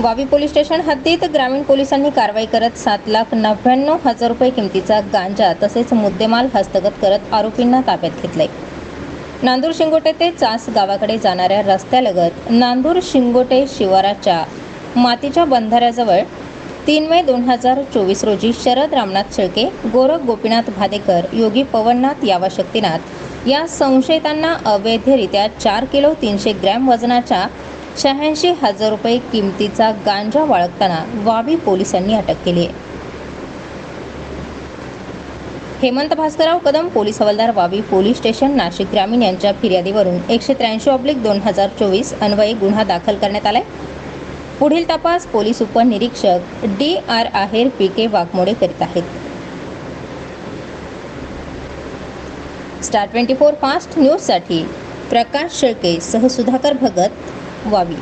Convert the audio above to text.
वावी police station हद्दीत ग्रामीण पोलिसांनी कारवाई करत सात लाख नव्याण्णव हजार रुपये किमतीचा गांजा तसेच मुद्देमाल हस्तगत करत आरोपींना ताब्यात घेतले नांदूर शिंगोटे ते चास गावाकडे जाणाऱ्या रस्त्यालगत नांदूर शिंगोटे शिवाराच्या मातीच्या बंधाऱ्याजवळ तीन मे दोन हजार चोवीस रोजी शरद रामनाथ शेळके गोरख गोपीनाथ भादेकर योगी पवननाथ यावा शक्तीनाथ या संशयितांना अवैधरित्या चार किलो तीनशे ग्रॅम वजनाच्या शहाऐंशी हजार रुपये किमतीचा गांजा बाळगताना वावी पोलिसांनी अटक केली आहे. हेमंत भास्करराव कदम पोलीस हवालदार वावी पोलीस स्टेशन नाशिक ग्रामीण यांच्या फिर्यादीवरून एकशे त्र्याऐंशी ऑब्लिक दोन हजार चोवीस अन्वये गुन्हा दाखल करण्यात आलाय. पुढील तपास पोलीस उपनिरीक्षक D R Aher P K Waghmode करीत आहेत. स्टार ट्वेंटी फोर फास्ट न्यूजसाठी प्रकाश शेळके सह सुधाकर भगत वावी